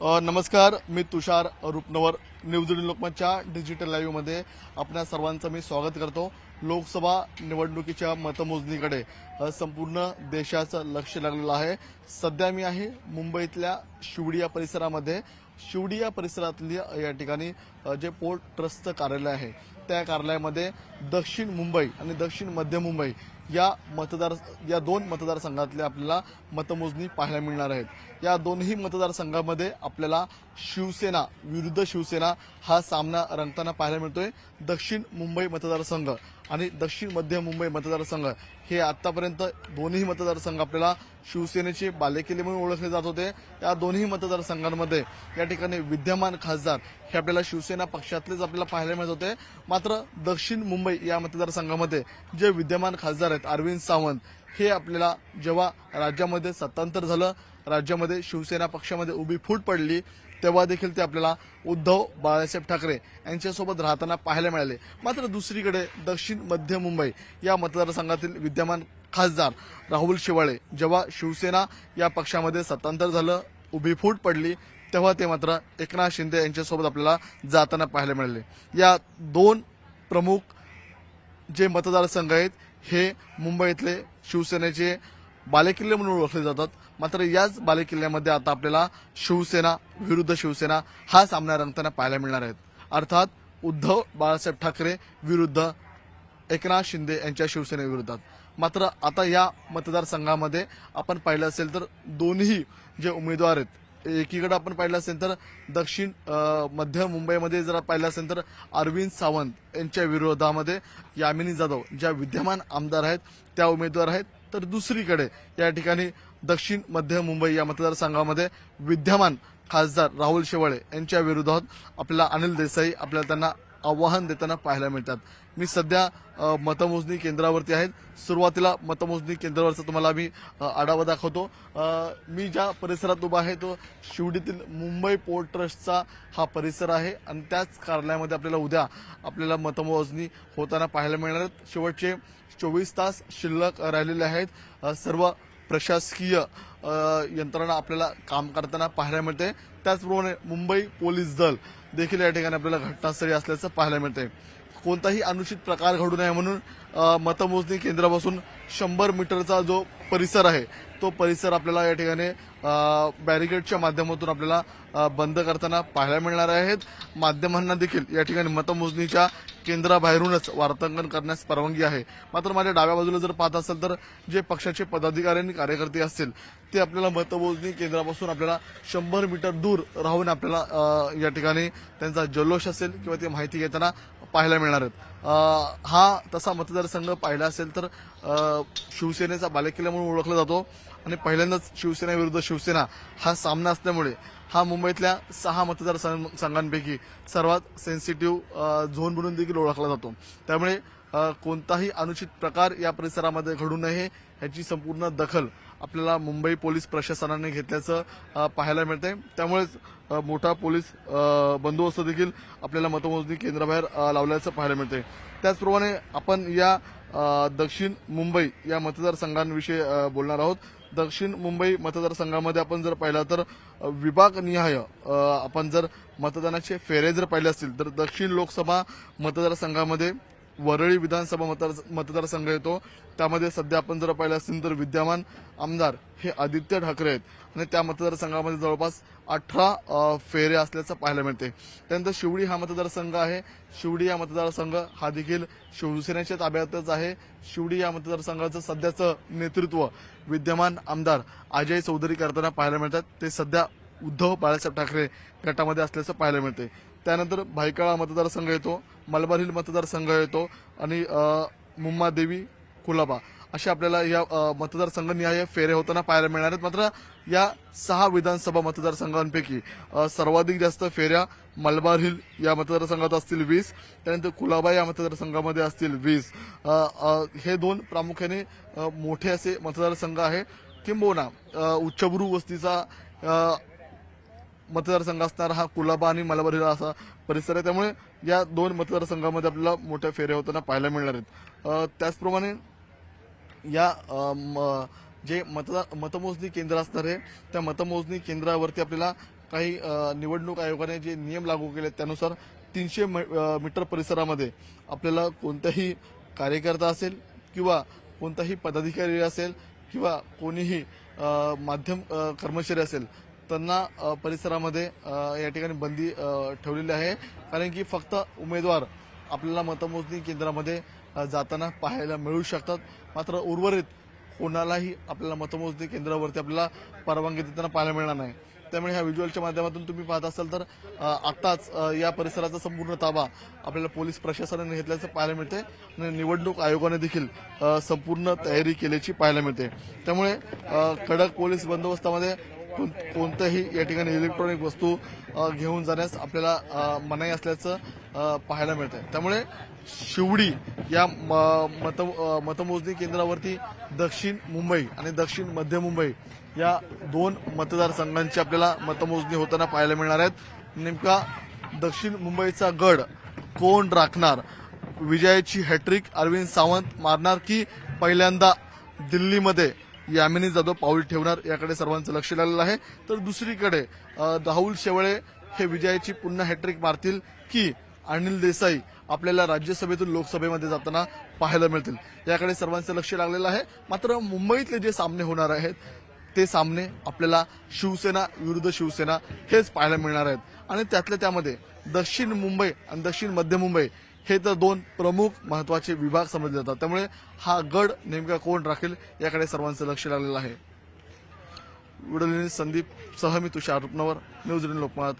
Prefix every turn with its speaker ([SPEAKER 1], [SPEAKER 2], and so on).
[SPEAKER 1] नमस्कार मी Tushar Rupanwar news लोकमतच्या digital लाईव्हमध्ये आपल्या सर्वांचं मी स्वागत करतो. लोकसभा निवडणुकीच्या मतमोजणीकडे संपूर्ण देशाचं लक्ष लागलेलं आहे. सध्या मी आहे मुंबईतल्या शिवडिया परिसरामध्ये. शिवडिया परिसरातली या ठिकाणी जे पोर्ट ट्रस्टचं कार्यालय आहे त्या कार्यालयामध्ये दक्षिण मुंबई आणि दक्षिण मध्य मुंबई या मतदार या दोन मतदारसंघातले आपल्याला मतमोजणी पाहायला मिळणार आहेत. या दोन्ही मतदारसंघामध्ये आपल्याला शिवसेना विरुद्ध शिवसेना हा सामना रंगताना पाहायला मिळतोय. दक्षिण मुंबई मतदारसंघ आणि दक्षिण मध्य मुंबई मतदारसंघ हे आतापर्यंत दोन्ही मतदारसंघ आपल्याला शिवसेनेचे बालेकिल्ले म्हणून ओळखले जात होते. या दोन्ही मतदारसंघांमध्ये या ठिकाणी विद्यमान खासदार हे आपल्याला शिवसेना पक्षातलेच आपल्याला पाहायला मिळत होते. मात्र दक्षिण मुंबई या मतदारसंघामध्ये जे विद्यमान खासदार आहेत अरविंद सावंत हे आपल्याला जेव्हा राज्यामध्ये सत्तांतर झालं राज्यामध्ये शिवसेना पक्षामध्ये उभी फूट पडली तेव्हा देखील ते आपल्याला उद्धव बाळासाहेब ठाकरे यांच्यासोबत राहताना पाहायला मिळाले. मात्र दुसरीकडे दक्षिण मध्य मुंबई या मतदारसंघातील विद्यमान खासदार राहुल शिवाळे जेव्हा शिवसेना या पक्षामध्ये सत्तांतर झालं उभी फूट पडली तेव्हा ते मात्र एकनाथ शिंदे यांच्यासोबत आपल्याला जाताना पाहायला मिळाले. या दोन प्रमुख जे मतदारसंघ आहेत हे मुंबईतले शिवसेनेचे बालेकिल्ले म्हणून ओळखले जातात. मात्र याच बालेकिल्ल्यामध्ये आता आपल्याला शिवसेना विरुद्ध शिवसेना हा सामना रंगताना पाहायला मिळणार आहेत. अर्थात उद्धव बाळासाहेब ठाकरे विरुद्ध एकनाथ शिंदे यांच्या शिवसेनेविरोधात मात्र आता या मतदारसंघामध्ये आपण पाहिलं असेल तर दोन्ही जे उमेदवार आहेत एकीकडे आपण पाहिलं असेल तर दक्षिण मध्य मुंबईमध्ये जर पाहिलं असेल तर अरविंद सावंत यांच्या विरोधामध्ये यामिनी जाधव ज्या विद्यमान आमदार आहेत त्या उमेदवार आहेत. तर दुसरीकडे या ठिकाणी दक्षिण मध्य मुंबई या मतदारसंघामध्ये विद्यमान खासदार राहुल शेवाळे यांच्या विरोधात आपल्याला अनिल देसाई आपल्याला त्यांना आव्हान देताना पाहायला मिळतात. मी सध्या मतमोजणी केंद्रावरती आहेत. सुरुवातीला मतमोजणी केंद्रावरचा तुम्हाला मी आढावा दाखवतो. मी ज्या परिसरात उभा आहे तो शिवडीतील मुंबई पोर्ट ट्रस्टचा हा परिसर आहे. आणि त्याच कार्यालयामध्ये आपल्याला उद्या आपल्याला मतमोजणी होताना पाहायला मिळणार आहेत. शेवटचे चोवीस तास शिल्लक राहिलेले आहेत. सर्व प्रशासकीय यंत्रणा आपल्याला काम करताना पाहायला मिळते. त्याचप्रमाणे मुंबई पोलीस दल देखील या ठिकाणी आपल्याला घटनास्थळी असल्याचं पाहायला मिळते कोणताही अनुचित प्रकार घडू नये म्हणून मतमोजणी केंद्रापासून शंभर मीटरचा जो परिसर आहे तो परिसर आपल्याला या ठिकाणी बॅरिकेडच्या माध्यमातून आपल्याला बंद करताना पाहायला मिळणार आहेत. माध्यमांना देखील या ठिकाणी मतमोजणीच्या केंद्राबाहेरूनच वार्तांकन करण्यास परवानगी आहे. मात्र माझ्या डाव्या बाजूला जर पाहत असाल तर जे पक्षाचे पदाधिकारी आणि कार्यकर्ते असतील ते आपल्याला मतमोजणी केंद्रापासून आपल्याला शंभर मीटर दूर राहून आपल्याला या ठिकाणी त्यांचा जल्लोष असेल किंवा ती माहिती घेताना पाहायला मिळणार आहेत. हा तसा मतदारसंघ पाहिला असेल तर शिवसेनेचा बालेकिल्ला म्हणून ओळखला जातो. आणि पहिल्यांदाच शिवसेना विरुद्ध शिवसेना हा सामना असल्यामुळे हा मुंबईतल्या सहा मतदारसंघांपैकी सर्वात सेन्सिटिव्ह झोन म्हणून देखील ओळखला जातो. त्यामुळे कोणताही अनुचित प्रकार या परिसरामध्ये घडू नये ह्याची संपूर्ण दखल आपल्याला मुंबई पोलीस प्रशासनाने घेतल्याचं पाहायला मिळतंय. त्यामुळेच मोठा पोलीस बंदोबस्त देखील आपल्याला मतमोजणी केंद्राबाहेर लावल्याचं पाहायला मिळतंय. त्याचप्रमाणे आपण या दक्षिण मुंबई या मतदारसंघांविषयी बोलणार आहोत. दक्षिण मुंबई मतदारसंघामध्ये आपण जर पाहिलं तर विभागनिहाय आपण जर मतदानाचे फेरे जर पाहिले असतील तर दक्षिण लोकसभा मतदारसंघामध्ये वरळी विधानसभा मतदार मतदारसंघ येतो. त्यामध्ये सध्या आपण जर पाहिलं असेल तर विद्यमान आमदार हे आदित्य ठाकरे आहेत. आणि त्या मतदारसंघामध्ये जवळपास अठरा फेरे असल्याचं पाहायला मिळते. त्यानंतर शिवडी हा मतदारसंघ आहे. शिवडी या मतदारसंघ हा देखील शिवसेनेच्या ताब्यातच आहे. शिवडी या मतदारसंघाचं सध्याचं नेतृत्व विद्यमान आमदार अजय चौधरी करताना पाहायला मिळतात. ते सध्या उद्धव बाळासाहेब ठाकरे गटामध्ये असल्याचं पाहायला मिळते. त्यानंतर भायकाळा मतदारसंघ येतो मलबार हिल मतदारसंघ येतो आणि मुम्मादेवी कुलाबा. अशा आपल्याला या मतदारसंघनिहाय फेरे होताना पाहायला मिळणार आहेत. मात्र या सहा विधानसभा मतदारसंघांपैकी सर्वाधिक जास्त फेऱ्या मलबार हिल या मतदारसंघात असतील वीस त्यानंतर कुलाबा या मतदारसंघामध्ये असतील वीस. हे दोन प्रामुख्याने मोठे असे मतदारसंघ आहे. किंबहुना उच्चभ्रू वस्तीचा मतदारसंघ असणारा हा कुलाबा आणि मलबार असा परिसर आहे. त्यामुळे या दोन मतदारसंघामध्ये आपल्याला मोठ्या फेऱ्या होताना पाहायला मिळणार आहेत. त्याचप्रमाणे या म- जे मतदार मतमोजणी केंद्र असणार आहे त्या मतमोजणी केंद्रावरती आपल्याला काही निवडणूक आयोगाने जे नियम लागू केले त्यानुसार तीनशे मीटर परिसरामध्ये आपल्याला कोणताही कार्यकर्ता असेल किंवा कोणताही पदाधिकारी असेल किंवा कोणीही माध्यम कर्मचारी असेल त्यांना परिसरामध्ये या ठिकाणी बंदी ठेवलेली आहे. कारण की फक्त उमेदवार आपल्याला मतमोजणी केंद्रामध्ये जाताना पाहायला मिळू शकतात. मात्र उर्वरित कोणालाही आपल्याला मतमोजणी केंद्रावरती आपल्याला परवानगी देताना पाहायला मिळणार नाही. त्यामुळे ह्या व्हिज्युअलच्या माध्यमातून तुम्ही पाहत असाल तर आत्ताच या परिसराचा संपूर्ण ताबा आपल्याला पोलीस प्रशासनाने घेतल्याचं पाहायला मिळते आणि निवडणूक आयोगाने देखील संपूर्ण तयारी केल्याची पाहायला मिळते. त्यामुळे कडक पोलीस बंदोबस्तामध्ये कोण- कोणत्याही या ठिकाणी इलेक्ट्रॉनिक वस्तू घेऊन जाण्यास आपल्याला मनाई असल्याचं पाहायला मिळतं त्यामुळे शिवडी या म- मत मतमोजणी केंद्रावरती दक्षिण मुंबई आणि दक्षिण मध्य मुंबई या दोन मतदारसंघांची आपल्याला मतमोजणी होताना पाहायला मिळणार आहेत. नेमका दक्षिण मुंबईचा गड कोण राखणार? विजयाची हॅट्रिक अरविंद सावंत मारणार की पहिल्यांदा दिल्लीमध्ये यामिनी जाधव पाऊल ठेवणार याकडे सर्वांचं लक्ष लागलेलं आहे. तर दुसरीकडे दाहुल राहुल शेवळे हे विजयाची पुन्हा हॅट्रिक मारतील की अनिल देसाई आपल्याला राज्यसभेतून लोकसभेमध्ये जाताना पाहायला मिळतील. याकडे सर्वांचं लक्ष लागलेलं आहे. मात्र मुंबईतले जे सामने होणार आहेत ते सामने आपल्याला शिवसेना विरुद्ध शिवसेना हेच पाहायला मिळणार आहेत. आणि त्यातल्या त्यामध्ये दक्षिण मुंबई आणि दक्षिण मध्य मुंबई हे तर दोन प्रमुख महत्त्वाचे विभाग समजले जातात. त्यामुळे हा गड नेमका कोण राखेल याकडे सर्वांचं लक्ष लागलेलं आहे. व्हिडिओ संदीप सह मी तुषार रुपनवर न्यूज लोकमत.